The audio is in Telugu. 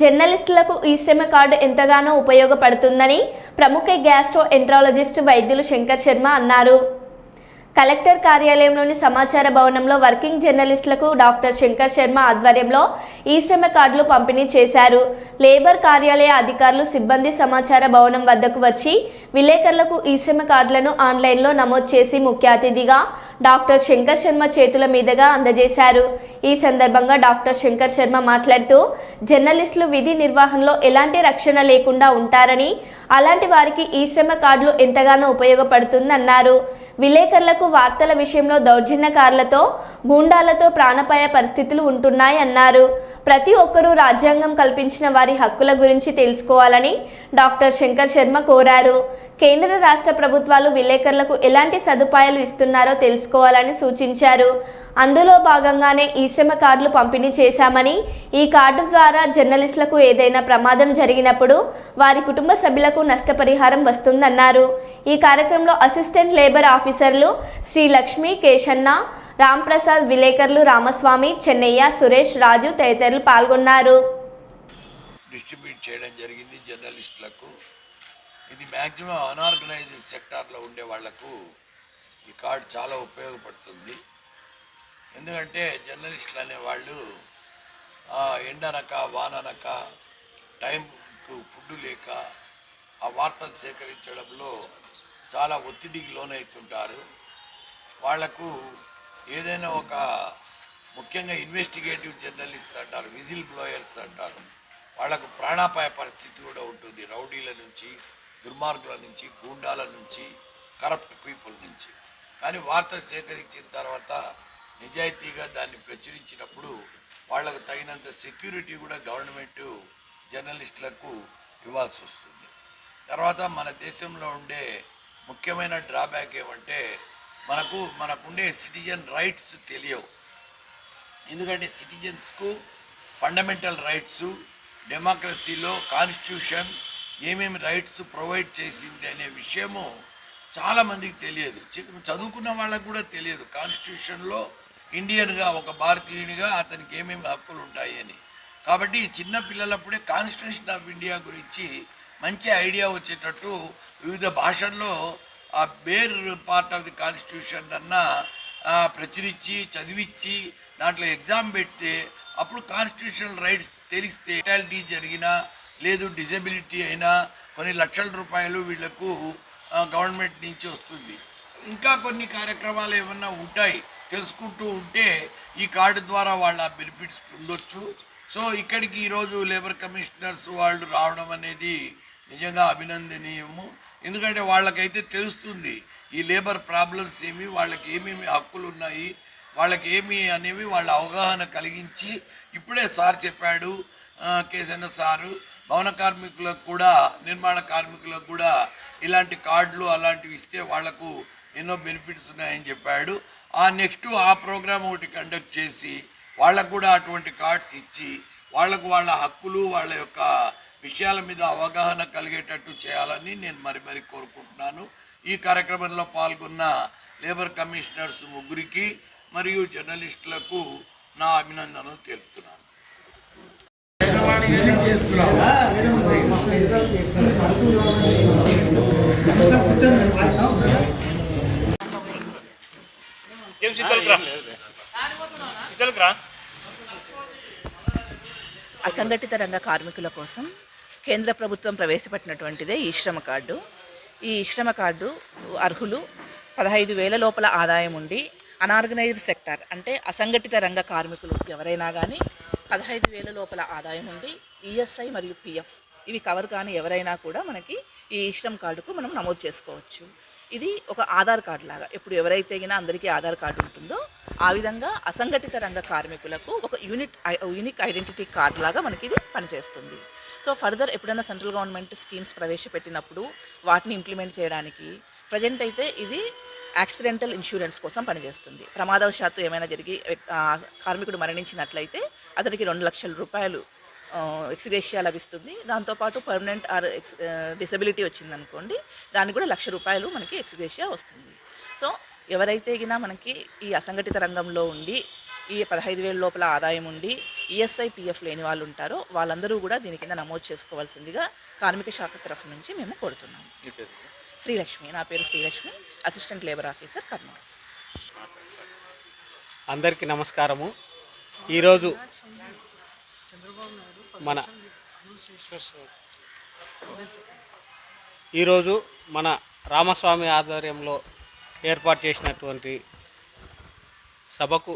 జర్నలిస్టులకు ఈ శ్రమ కార్డు ఎంతగానో ఉపయోగపడుతుందని ప్రముఖ గ్యాస్ట్రో ఎంట్రాలజిస్ట్ వైద్యులు శంకర్ శర్మ అన్నారు. కలెక్టర్ కార్యాలయంలోని సమాచార భవనంలో వర్కింగ్ జర్నలిస్టులకు డాక్టర్ శంకర్ శర్మ ఆధ్వర్యంలో ఈ శ్రమ కార్డులు పంపిణీ చేశారు. లేబర్ కార్యాలయ అధికారులు సిబ్బంది సమాచార భవనం వద్దకు వచ్చి విలేకరులకు ఈ శ్రమ కార్డులను ఆన్లైన్లో నమోదు చేసి ముఖ్య అతిథిగా డాక్టర్ శంకర్ శర్మ చేతుల మీదుగా అందజేశారు. ఈ సందర్భంగా డాక్టర్ శంకర్ శర్మ మాట్లాడుతూ జర్నలిస్టులు విధి నిర్వహణలో ఎలాంటి రక్షణ లేకుండా ఉంటారని అలాంటి వారికి ఈ శ్రమ కార్డులు ఎంతగానో ఉపయోగపడుతుందన్నారు. విలేకరులకు వార్తల విషయంలో దౌర్జన్యకారులతో గూండాలతో ప్రాణపాయ పరిస్థితులు ఉంటున్నాయన్నారు ప్రతి ఒక్కరూ రాజ్యాంగం కల్పించిన వారి హక్కుల గురించి తెలుసుకోవాలని డాక్టర్ శంకర్ శర్మ కోరారు. కేంద్ర రాష్ట్ర ప్రభుత్వాలు విలేకరులకు ఎలాంటి సదుపాయాలు ఇస్తున్నారో తెలుసుకోవాలని సూచించారు. అందులో భాగంగానే ఈ శ్రమ కార్డులు పంపిణీ చేశామని ఈ కార్డు ద్వారా జర్నలిస్టులకు ఏదైనా ప్రమాదం జరిగినప్పుడు వారి కుటుంబ సభ్యులకు నష్టపరిహారం వస్తుందన్నారు. ఈ కార్యక్రమంలో అసిస్టెంట్ లేబర్ ఆఫీసర్లు శ్రీ లక్ష్మి కేశన్న రాంప్రసాద్ విలేకరులు రామస్వామి చెన్నయ్య సురేష్ రాజు తదితరులు పాల్గొన్నారు. డిస్ట్రిబ్యూట్ చేయడం జరిగింది జర్నలిస్టులకు. ఇది మ్యాక్సిమం అనార్గనైజ్డ్ సెక్టార్లో ఉండే వాళ్ళకు ఈ కార్డు చాలా ఉపయోగపడుతుంది. ఎందుకంటే జర్నలిస్టులు అనేవాళ్ళు ఎండనక వాననక టైంకు ఫుడ్ లేక ఆ వార్తలు సేకరించడంలో చాలా ఒత్తిడికి లోనవుతుంటారు. వాళ్ళకు ఏదైనా ఒక ముఖ్యంగా ఇన్వెస్టిగేటివ్ జర్నలిస్ట్ అంటారు విజిల్ బ్లోయర్స్ అంటారు. వాళ్ళకు ప్రాణాపాయ పరిస్థితి కూడా ఉంటుంది. రౌడీల నుంచి దుర్మార్గుల నుంచి గూండాల నుంచి కరప్ట్ పీపుల్ నుంచి. కానీ వార్త సేకరించిన తర్వాత నిజాయితీగా దాన్ని ప్రచురించినప్పుడు వాళ్ళకు తగినంత సెక్యూరిటీ కూడా గవర్నమెంట్ జర్నలిస్టులకు ఇవ్వాల్సి వస్తుంది. తర్వాత మన దేశంలో ఉండే ముఖ్యమైన డ్రాబ్యాక్ ఏమంటే మనకు మనకుండే సిటిజన్ రైట్స్ తెలియవు. ఎందుకంటే సిటిజన్స్కు ఫండమెంటల్ రైట్స్ డెమోక్రసీలో కాన్స్టిట్యూషన్ ఏమేమి రైట్స్ ప్రొవైడ్ చేసింది అనే విషయము చాలామందికి తెలియదు. చదువుకున్న వాళ్ళకు కూడా తెలియదు. కాన్స్టిట్యూషన్లో ఇండియన్గా ఒక భారతీయునిగా అతనికి ఏమేమి హక్కులు ఉంటాయి అని. కాబట్టి చిన్న పిల్లలప్పుడే కాన్స్టిట్యూషన్ ఆఫ్ ఇండియా గురించి మంచి ఐడియా వచ్చేటట్టు వివిధ భాషల్లో ఆ bare part of the constitution అన్న ప్రచురించి చదివించి దాంట్లో ఎగ్జామ్ పెడితే అప్పుడు కాన్స్టిట్యూషనల్ రైట్స్ తెలిస్తే ఫెటాలిటీ జరిగినా లేదు డిజబిలిటీ అయినా కొన్ని లక్షల రూపాయలు వీళ్ళకు గవర్నమెంట్ నుంచి వస్తుంది. ఇంకా కొన్ని కార్యక్రమాలు ఏమన్నా ఉంటాయి తెలుసుకుంటూ ఉంటే ఈ కార్డు ద్వారా వాళ్ళ బెనిఫిట్స్ పొందొచ్చు. సో ఇక్కడికి ఈరోజు లేబర్ కమిషనర్స్ వాళ్ళు రావడం అనేది నిజంగా అభినందనీయము. ఎందుకంటే వాళ్ళకైతే తెలుస్తుంది ఈ లేబర్ ప్రాబ్లమ్స్ ఏమి వాళ్ళకి ఏమేమి హక్కులు ఉన్నాయి వాళ్ళకి ఏమి అనేవి వాళ్ళ అవగాహన కలిగించి ఇప్పుడే సార్ చెప్పాడు కేసన్న సారు. భవన కార్మికులకు కూడా నిర్మాణ కార్మికులకు కూడా ఇలాంటి కార్డులు అలాంటివి ఇస్తే వాళ్ళకు ఎన్నో బెనిఫిట్స్ ఉన్నాయని చెప్పాడు. ఆ నెక్స్ట్ ఆ ప్రోగ్రామ్ ఒకటి కండక్ట్ చేసి వాళ్ళకు కూడా అటువంటి కార్డ్స్ ఇచ్చి వాళ్ళకు వాళ్ళ హక్కులు వాళ్ళ యొక్క విషయాల మీద అవగాహన కలిగేటట్టు చేయాలని నేను మరి మరి కోరుకుంటున్నాను. ఈ కార్యక్రమంలో పాల్గొన్న లేబర్ కమిషనర్స్ ముగ్గురికి మరియు జర్నలిస్టులకు నా అభినందనలు తెలుపుతున్నాను. ఏం శీతలకు రా అసంఘటిత రంగ కార్మికుల కోసం కేంద్ర ప్రభుత్వం ప్రవేశపెట్టినటువంటిదే ఈ శ్రమ కార్డు. ఈ శ్రమ కార్డు అర్హులు పదహైదు వేల లోపల ఆదాయం ఉండి అనార్గనైజ్డ్ సెక్టార్ అంటే అసంఘటిత రంగ కార్మికులు ఎవరైనా కానీ పదహైదు వేల లోపల ఆదాయం ఉండి ఈఎస్ఐ మరియు పిఎఫ్ ఇవి కవర్ కానీ ఎవరైనా కూడా మనకి ఈ శ్రమ్ కార్డుకు మనం నమోదు చేసుకోవచ్చు. ఇది ఒక ఆధార్ కార్డు లాగా. ఇప్పుడు ఎవరైతే అయినా అందరికీ ఆధార్ కార్డు ఉంటుందో ఆ విధంగా అసంఘటిత రంగ కార్మికులకు ఒక unit I- unique identity card లాగా మనకి ఇది పనిచేస్తుంది. సో ఫర్దర్ ఎప్పుడైనా సెంట్రల్ గవర్నమెంట్ స్కీమ్స్ ప్రవేశపెట్టినప్పుడు వాటిని ఇంప్లిమెంట్ చేయడానికి ప్రజెంట్ అయితే ఇది యాక్సిడెంటల్ ఇన్సూరెన్స్ కోసం పనిచేస్తుంది. ప్రమాదవశాత్తు ఏమైనా జరిగి కార్మికుడు మరణించినట్లయితే అతనికి రెండు లక్షల రూపాయలు ఎక్స్గ్రేషియా లభిస్తుంది. దాంతోపాటు పర్మనెంట్ ఆర్ ఎక్స్ డిసబిలిటీ వచ్చిందనుకోండి దానికి కూడా లక్ష రూపాయలు మనకి ఎక్స్గ్రేషియా వస్తుంది. సో ఎవరైతే గినా మనకి ఈ అసంఘటిత రంగంలో ఉండి ఈ పదహైదు వేల లోపల ఆదాయం ఉండి ఈఎస్ఐ పిఎఫ్ లేని వాళ్ళు ఉంటారో వాళ్ళందరూ కూడా దీని కింద నమోదు చేసుకోవాల్సిందిగా కార్మిక శాఖ తరఫు నుంచి మేము కోరుతున్నాము. శ్రీలక్ష్మి నా పేరు Srilakshmi assistant labour officer Kurnool. అందరికీ నమస్కారము. ఈరోజు మన ఈరోజు మన రామస్వామి ఆధ్వర్యంలో ఏర్పాటు చేసినటువంటి సభకు